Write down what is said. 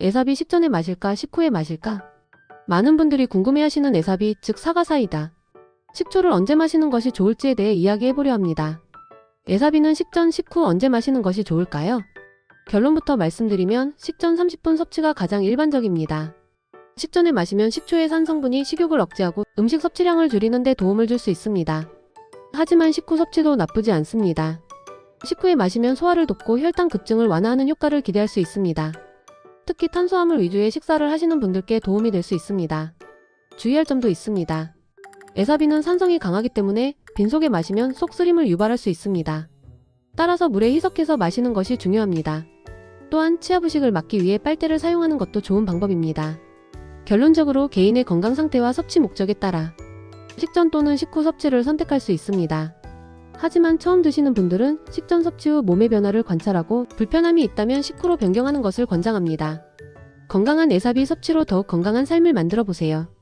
에사비 식전에 마실까 식후에 마실까? 많은 분들이 궁금해하시는 에사비 즉 사과사이다. 식초를 언제 마시는 것이 좋을지에 대해 이야기해보려 합니다. 에사비는 식전 식후 언제 마시는 것이 좋을까요? 결론부터 말씀드리면 식전 30분 섭취가 가장 일반적입니다. 식전에 마시면 식초의 산성분이 식욕을 억제하고 음식 섭취량을 줄이는 데 도움을 줄 수 있습니다. 하지만 식후 섭취도 나쁘지 않습니다. 식후에 마시면 소화를 돕고 혈당 급증을 완화하는 효과를 기대할 수 있습니다. 특히 탄수화물 위주의 식사를 하시는 분들께 도움이 될 수 있습니다. 주의할 점도 있습니다. 에사비는 산성이 강하기 때문에 빈속에 마시면 속 쓰림을 유발할 수 있습니다. 따라서 물에 희석해서 마시는 것이 중요합니다. 또한 치아 부식을 막기 위해 빨대를 사용하는 것도 좋은 방법입니다. 결론적으로 개인의 건강 상태와 섭취 목적에 따라 식전 또는 식후 섭취를 선택할 수 있습니다. 하지만 처음 드시는 분들은 식전 섭취 후 몸의 변화를 관찰하고 불편함이 있다면 식후로 변경하는 것을 권장합니다. 건강한 에사비 섭취로 더욱 건강한 삶을 만들어 보세요.